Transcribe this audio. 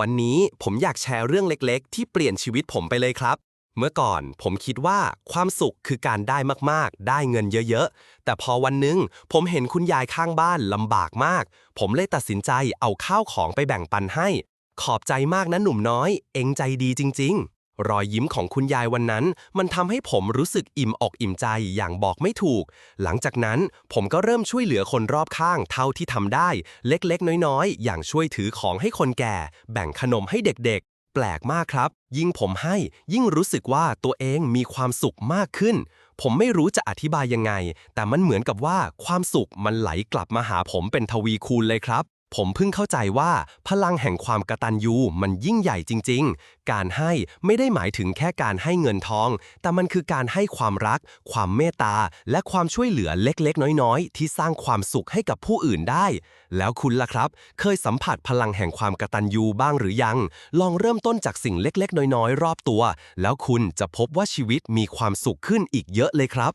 วันนี้ผมอยากแชร์เรื่องเล็กๆ ที่เปลี่ยนชีวิตผมไปเลยครับ เมื่อก่อนผมคิดว่าความสุขคือการได้มากๆ ได้เงินเยอะๆ แต่พอวันหนึ่งผมเห็นคุณยายข้างบ้านลำบากมาก ผมเลยตัดสินใจเอาข้าวของไปแบ่งปันให้ ขอบใจมากนะหนุ่มน้อย เอ็งใจดีจริงๆ รอยยิ้มของคุณยายวันนั้น มันทำให้ผมรู้สึกอิ่มอกอิ่มใจอย่างบอกไม่ถูก หลังจากนั้นผมก็เริ่มช่วยเหลือคนรอบข้างเท่าที่ทำได้ เล็กๆ น้อยๆ อย่างช่วยถือของให้คนแก่ แบ่งขนมให้เด็กๆ แปลกมากครับ ยิ่งผมให้ ยิ่งรู้สึกว่าตัวเองมีความสุขมากขึ้น ผมไม่รู้จะอธิบายยังไง แต่มันเหมือนกับว่าความสุขมันไหลกลับมาหาผมเป็นทวีคูณเลยครับ ผมเพิ่งเข้าใจว่าพลังแห่งความกระตัญญูมันยิ่งใหญ่จริง ๆ การให้ไม่ได้หมายถึงแค่การให้เงินทอง แต่มันคือการให้ความรัก ความเมตตา และความช่วยเหลือเล็กๆ น้อยๆ ที่สร้างความสุขให้กับผู้อื่นได้ แล้วคุณล่ะครับ เคยสัมผัสพลังแห่งความกระตัญญูบ้างหรือยัง ลองเริ่มต้นจากสิ่งเล็กๆ น้อยๆ รอบตัว แล้วคุณจะพบว่าชีวิตมีความสุขขึ้นอีกเยอะเลยครับ